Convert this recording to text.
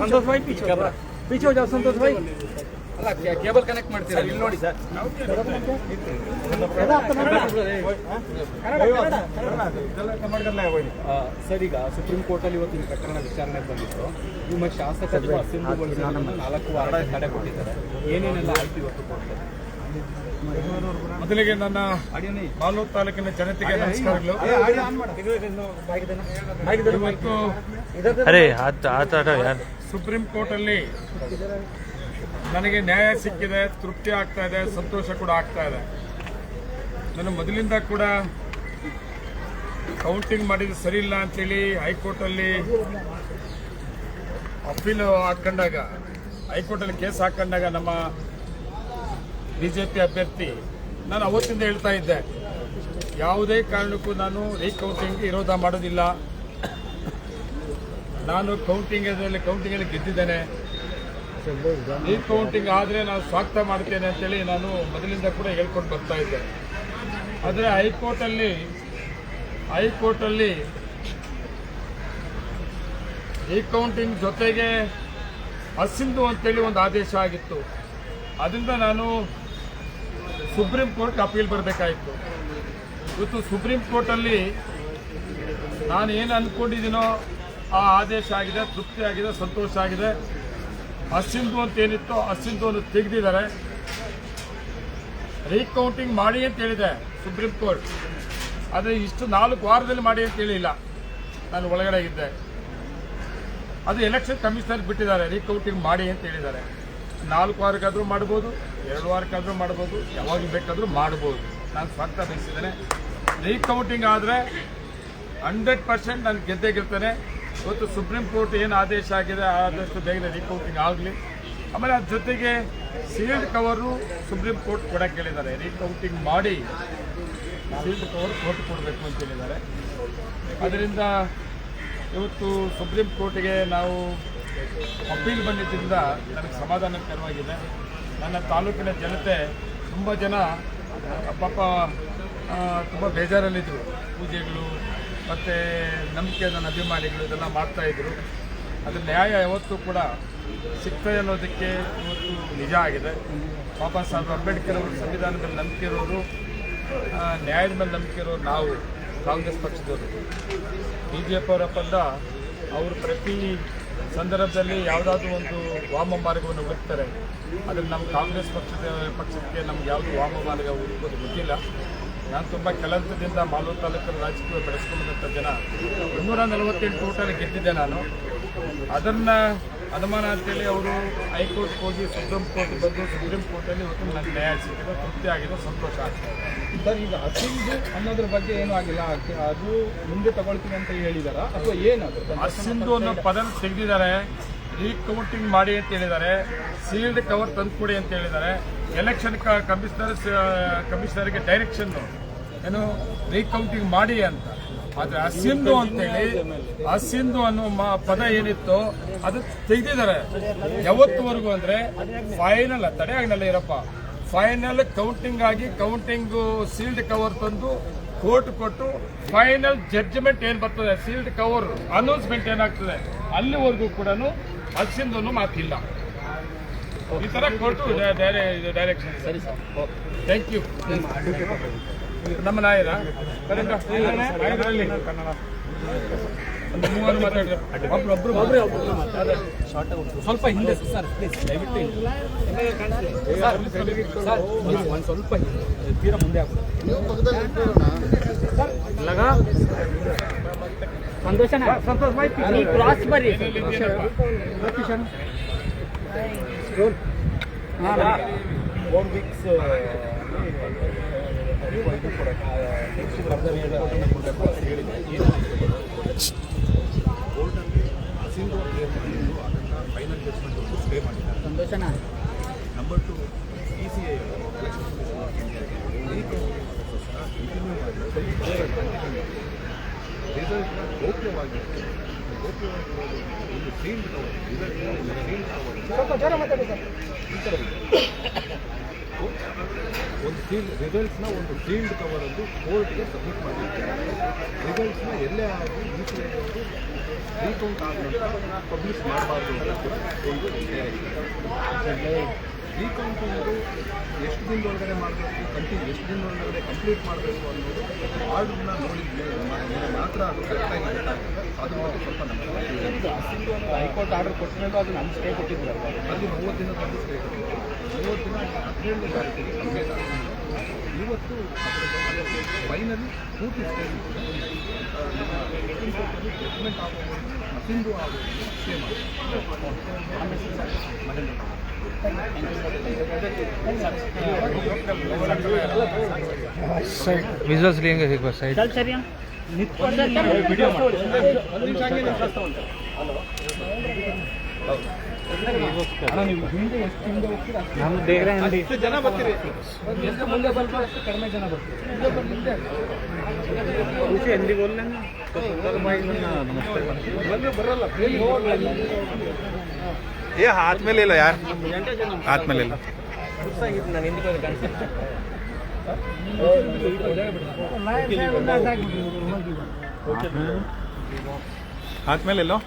Santosh peach ಹೋದ ಸಂತೋಷ್ ಭಾಯ್ ಅಲ್ಲ cable connect ಮಾಡ್ತೀರಾ ಇಲ್ಲಿ ನೋಡಿ ಸರ್. ಸರ್ ಈಗ ಸುಪ್ರೀಂ ಕೋರ್ಟ್ ಕೋರ್ಟಲ್ಲಿ ಇವತ್ತಿನ ಪ್ರಕರಣ ವಿಚಾರಣೆ ಬಂದಿತ್ತು. ನಿಮ್ಮ ಶಾಸಕರು ಅಸೆಂಬ್ಲಿಗೊಳಿಸಿದ ನಾಲ್ಕು ವಾರ ತಡೆ ಕೊಟ್ಟಿದ್ದಾರೆ. ಏನೇನೆಲ್ಲ ಆಯ್ತು ಇವತ್ತು ಕೋರ್ಟ್ ಅಲ್ಲಿ ಮೊದಲಿಗೆ ನನ್ನ ಮಾಲೂರು ತಾಲೂಕಿನ ಜನತೆಗೆ ನಮಸ್ಕಾರಗಳು. ಇವತ್ತು ಸುಪ್ರೀಂ ಕೋರ್ಟ್ ಅಲ್ಲಿ ನನಗೆ ನ್ಯಾಯ ಸಿಕ್ಕಿದೆ ತೃಪ್ತಿ ಆಗ್ತಾ ಇದೆ ಸಂತೋಷ ಕೂಡ ಆಗ್ತಾ ಇದೆ. ನಾನು ಮೊದಲಿಂದ ಕೂಡ ಕೌಂಟಿಂಗ್ ಮಾಡಿದ್ರೆ ಸರಿ ಇಲ್ಲ ಅಂತೇಳಿ ಹೈಕೋರ್ಟಲ್ಲಿ ಅಪೀಲ್ ಹಾಕೊಂಡಾಗ ಹೈಕೋರ್ಟಲ್ಲಿ ಕೇಸ್ ಹಾಕೊಂಡಾಗ ನಮ್ಮ ಬಿಜೆಪಿ ಅಭ್ಯರ್ಥಿ ನಾನು ಅವತ್ತಿಂದ ಹೇಳ್ತಾ ಇದ್ದೆ, ಯಾವುದೇ ಕಾರಣಕ್ಕೂ ನಾನು ರೀಕೌಂಟಿಂಗ್ ವಿರೋಧ ಮಾಡೋದಿಲ್ಲ. ನಾನು ಕೌಂಟಿಂಗ್ ಕೌಂಟಿಂಗಲ್ಲಿ ಗೆದ್ದಿದ್ದೇನೆ. ರೀಕೌಂಟಿಂಗ್ ಆದರೆ ನಾನು ಸ್ವಾಗತ ಮಾಡ್ತೇನೆ ಅಂತೇಳಿ ನಾನು ಮೊದಲಿಂದ ಕೂಡ ಹೇಳ್ಕೊಂಡು ಬರ್ತಾ ಇದ್ದೆ. ಆದರೆ ಹೈಕೋರ್ಟಲ್ಲಿ ಹೈಕೋರ್ಟಲ್ಲಿ ರೀಕೌಂಟಿಂಗ್ ಜೊತೆಗೆ ಅಸಿಂಧು ಅಂತೇಳಿ ಒಂದು ಆದೇಶ ಆಗಿತ್ತು. ಅದರಿಂದ ನಾನು ಸುಪ್ರೀಂ ಕೋರ್ಟ್ ಅಪೀಲ್ ಬರಬೇಕಾಯಿತು. ಇವತ್ತು ಸುಪ್ರೀಂ ಕೋರ್ಟಲ್ಲಿ ನಾನು ಏನು ಅಂದ್ಕೊಂಡಿದ್ದೀನೋ ಆ ಆದೇಶ ಆಗಿದೆ, ತೃಪ್ತಿ ಆಗಿದೆ, ಸಂತೋಷ ಆಗಿದೆ. ಅಸಿಂಧು ಅಂತ ಏನಿತ್ತು ಅಸಿಂಧು ಅನ್ನು ತೆಗೆದಿದ್ದಾರೆ. ರೀಕೌಂಟಿಂಗ್ ಮಾಡಿ ಅಂತ ಹೇಳಿದೆ ಸುಪ್ರೀಂ ಕೋರ್ಟ್. ಆದರೆ ಇಷ್ಟು ನಾಲ್ಕು ವಾರದಲ್ಲಿ ಮಾಡಿ ಅಂತ ಹೇಳಿಲ್ಲ. ನಾನು ಒಳಗಡೆ ಇದ್ದೆ. ಅದು ಎಲೆಕ್ಷನ್ ಕಮಿಷನರ್ ಬಿಟ್ಟಿದ್ದಾರೆ, ರೀಕೌಂಟಿಂಗ್ ಮಾಡಿ ಅಂತ ಹೇಳಿದ್ದಾರೆ. ನಾಲ್ಕು ವಾರಕ್ಕಾದರೂ ಮಾಡ್ಬೋದು, ಎರಡು ವಾರಕ್ಕಾದರೂ ಮಾಡ್ಬೋದು, ಯಾವಾಗ ಬೇಕಾದರೂ ಮಾಡ್ಬೋದು. ನಾನು ಸ್ವಾಗತ ಬಯಸಿದ್ದೇನೆ. ರೀಕೌಂಟಿಂಗ್ ಆದರೆ ಹಂಡ್ರೆಡ್ ಪರ್ಸೆಂಟ್ ನಾನು ಗೆದ್ದೇ ಗೆಲ್ತೇನೆ. ಇವತ್ತು ಸುಪ್ರೀಂ ಕೋರ್ಟ್ ಏನು ಆದೇಶ ಆಗಿದೆ, ಆದಷ್ಟು ಬೇಗನೆ ರೀಕೌಂಟಿಂಗ್ ಆಗಲಿ. ಆಮೇಲೆ ಅದ್ರ ಜೊತೆಗೆ ಸೀಲ್ಡ್ ಕವರು ಸುಪ್ರೀಂ ಕೋರ್ಟ್ ಕೊಡಕ್ಕೆ ಹೇಳಿದ್ದಾರೆ ರೀಕೌಂಟಿಂಗ್ ಮಾಡಿ ಸೀಲ್ಡ್ ಕವರ್ ಕೋರ್ಟ್ ಕೊಡಬೇಕು ಅಂತ ಹೇಳಿದ್ದಾರೆ. ಅದರಿಂದ ಇವತ್ತು ಸುಪ್ರೀಂ ಕೋರ್ಟಿಗೆ ನಾವು ಅಪೀಲ್ ಬಂದಿದ್ದರಿಂದ ನನಗೆ ಸಮಾಧಾನಕರವಾಗಿದೆ ನನ್ನ ತಾಲೂಕಿನ ಜನತೆ ತುಂಬ ಜನ ಪಾಪ ತುಂಬ ಬೇಜಾರಲ್ಲಿದ್ದರು ಪೂಜೆಗಳು, ಮತ್ತು ನಂಬಿಕೆ, ನನ್ನ ಅಭಿಮಾನಿಗಳು ಇದೆಲ್ಲ ಮಾಡ್ತಾಯಿದ್ರು ಅದು ನ್ಯಾಯ ಯಾವತ್ತೂ ಕೂಡ ಸಿಗ್ತದೆ ಅನ್ನೋದಕ್ಕೆ ಇವತ್ತು ನಿಜ ಆಗಿದೆ. ಬಾಬಾ ಸಾಹೇಬ್ ಅಂಬೇಡ್ಕರ್ ಅವರು ಸಂವಿಧಾನದ ಮೇಲೆ ನಂಬಿಕೆ ಇರೋರು ನ್ಯಾಯದ ಮೇಲೆ ನಂಬಿಕೆ ಇರೋರು ನಾವು, ಕಾಂಗ್ರೆಸ್ ಪಕ್ಷದವರು. ಬಿ ಜೆ ಪಿ ಅವರ ಪಂದ ಅವರು ಪ್ರತಿ ಸಂದರ್ಭದಲ್ಲಿ ಯಾವುದಾದ್ರೂ ಒಂದು ವಾಮ ಮಾರ್ಗವನ್ನು ಹುಡುಕ್ತಾರೆ, ಅದ್ರಲ್ಲಿ ನಮ್ಮ ಕಾಂಗ್ರೆಸ್ ಪಕ್ಷದ ಪಕ್ಷಕ್ಕೆ ನಮ್ಗೆ ಯಾವುದು ವಾಮ ಮಾರ್ಗ ಹುಡುಕೋದು ಗೊತ್ತಿಲ್ಲ. ನಾನು ತುಂಬ ಕೆಲಸದಿಂದ ಮಾಲೂರು ತಾಲೂಕಲ್ಲಿ ರಾಜಕೀಯ ಬೆಳೆಸ್ಕೊಂಡಂಥ ಜನ. ಮುನ್ನೂರ ನಲವತ್ತೆಂಟು ಟೋಟಲ್ ಗೆದ್ದಿದ್ದೆ ನಾನು. ಅದನ್ನು ಅನುಮಾನ ಅಂತೇಳಿ ಅವರು ಹೈಕೋರ್ಟ್ ಹೋಗಿ ಸುಪ್ರೀಂ ಕೋರ್ಟ್ ಬಂದು ಸುಪ್ರೀಂ ಕೋರ್ಟಲ್ಲಿ ಇವತ್ತು ನನಗೆ ನ್ಯಾಯ ಸಿಕ್ಕಿದೆ ತೃಪ್ತಿ ಆಗಿದೆ ಸಂತೋಷ ಆಗ್ತದೆ ಸರ್, ಈಗ ಅಸಿಂಧು ಅನ್ನೋದ್ರ ಬಗ್ಗೆ ಏನೂ ಆಗಿಲ್ಲ. ಅದ್- ಮುಂದೆ ತಗೊಳ್ತೀನಿ ಅಂತ ಹೇಳಿದಾರ? ಅಥವಾ ಏನದು ಅಸಿಂಧು ಅನ್ನೋ ಪದ ತೆಗೆದಿದ್ದಾರೆ. ರೀಕೌಂಟಿಂಗ್ ಮಾಡಿ ಅಂತ ಹೇಳಿದ್ದಾರೆ. ಸೀಲ್ಡ್ ಕವರ್ ತಂದುಕೊಡಿ ಅಂತ ಹೇಳಿದ್ದಾರೆ. ಎಲೆಕ್ಷನ್ ಕಮಿಷನರ್ ಕಮಿಷನರ್ಗೆ ಡೈರೆಕ್ಷನ್ ಏನು ರೀಕೌಂಟಿಂಗ್ ಮಾಡಿ ಅಂತ. ಆದ್ರೆ ಅಸಿಂಧು ಅಂತೇಳಿ ಅಸಿಂಧು ಅನ್ನೋ ಮ- ಪದ ಏನಿತ್ತು ಅದು ತೆಗೆದಿದ್ದಾರೆ. ಯಾವತ್ತುವರೆಗೂ ಅಂದ್ರೆ ಫೈನಲ್ ತಡೆ ಆಗಲಿಲ್ಲ ಇರಪ್ಪ ಫೈನಲ್ ಕೌಂಟಿಂಗ್ ಆಗಿ ಕೌಂಟಿಂಗ್ ಸೀಲ್ಡ್ ಕವರ್ ತಂದು ಕೋರ್ಟ್ ಕೊಟ್ಟು ಫೈನಲ್ ಜಡ್ಜ್ಮೆಂಟ್ ಏನ್ ಬರ್ತದೆ? ಸೀಲ್ಡ್ ಕವರ್ ಅನೌನ್ಸ್ಮೆಂಟ್ ಏನಾಗ್ತದೆ? ಅಲ್ಲಿವರೆಗೂ ಕೂಡ ಅನ್ನೋ ಮಾತಿಲ್ಲ. ಈ ತರ ಕೊಟ್ಟು ಡೈರೆಕ್ಷನ್ ಸರಿ ಸರ್. ಥ್ಯಾಂಕ್ ಯು ನಮ್ಮ ನಾಯರ? ಒಂದು ಮೂವರು ಮಾತಾಡ್ರಿ ಒಬ್ರು ಒಬ್ರು ಸ್ವಲ್ಪ ಹಿಂದೆ ಸರ್ ಪ್ಲೀಸ್ ದಯವಿಟ್ಟು. ಸರ್ ಒಂದು ಸ್ವಲ್ಪ ಹಿಂದೆ. ತೀರಾ ಮುಂದೆ ಆಗ್ಬೋದು ಸಂತೋಷ ಸಂತೋಷ್ ಭಾई ನೀ ಕ್ರಾಸ್ ಬರ್ರಿ four weeks ಸಂತೋಷನ number two E C I result ಗೌಪ್ಯವಾಗಿ ಗೌಪ್ಯವಾಗಿ ಒಂದು ಸೀಲ್ಡ್ ರಿಸಲ್ಟ್ಸ್ನ ಒಂದು ಫೀಲ್ಡ್ ಕವರಲ್ಲಿ ಕೋರ್ಟ್ಗೆ ಸಬ್ಮಿಟ್ ಮಾಡಿರ್ತಾರೆ ರಿಸಲ್ಟ್ಸ್ನ ಎಲ್ಲೇ ಆಗಲಿ ಈ ಅವರು ರೀಕೌಂಟ್ ಆದ ನಂತರ ಪಬ್ಲಿಷ್ ಮಾಡಬಾರ್ದು ಅಂತ ಕೂಡ ಒಂದು ರೀಕೌಂಟ್ ಅನ್ನೋದು ಎಷ್ಟು ದಿನದೊಳಗಡೆ ಮಾಡಬೇಕು ಕಂಟಿನ್ಯೂ ಎಷ್ಟು ದಿನದೊಳಗಡೆ ಕಂಪ್ಲೀಟ್ ಮಾಡಬೇಕು ಅನ್ನೋದು ಆರ್ಡ್ರನ್ನ ನೋಡಿದ್ಮೇಲೆ ಮೇಲೆ ಮಾತ್ರ ಅದು ಕರೆಕ್ಟಾಗಿ ಗೊತ್ತಾಗ್ತದೆ ಅದ್ರ ಬಗ್ಗೆ ಸ್ವಲ್ಪ ನಮಗೆ ಹೈಕೋರ್ಟ್ ಆರ್ಡರ್ ಕೊಟ್ಟ ಮೇಲೂ ಅದು ನಮ್ಮ ಸ್ಟೇ ಕೊಟ್ಟಿದ್ರಲ್ಲ. ಅಲ್ಲಿ ಮೂವತ್ತು ದಿನ ಸ್ಟೇ ಸ್ಟೇ ಮೂವತ್ತು ದಿನ ಹದಿನೇಳನೇ ತಾರೀಕಿಗೆ ಕಂಪ್ಲೀಟ್ ಆಗಿದೆ ಇವತ್ತು ಫೈನಲಿ ಪೂರ್ತಿ ಜಡ್ಜ್ಮೆಂಟ್ ಆಗುವ ಮಸಿಂದು ಆಗುವ ಸೇಮ್ ವಿಜುವಲ್ಸ್ ಲಿಂಗ್ एक बार साइड चल सर यहाँ ನಿಂತ್ಕೊಂಡು ಸರ್ ವಿಡಿಯೋ ಮಾಡಿ ಒಂದು ನಿಮಿಷ ಹಂಗೆ ನಿಂತ್ಕೊಳ್ತಾ ಉಂಟು ಹಲೋ ಹೌದು हम देख रहे हैं हिंदी ಎಷ್ಟು ಜನ ಬರ್ತೀರಿ ಎಷ್ಟು ಮುಂದೆ ಬರ್ತೀರಿ ಅಷ್ಟು ಕಡಿಮೆ ಜನ ಬರ್ತೀರಿ ಹಿಂದೆ ಬಂದು ಹಿಂದೆ कुछ हिंदी बोल लेंगे तो सुंदर भाई नमस्ते ಬಂದ್ರೆ ಬರಲ್ಲ ಪ್ಲೇನ್ ಹೋಗಲ್ಲ ये हाथ में ले लो यार हाथ में ले लो ನಾನು ಹಿಂದಿ हाथ में ले लो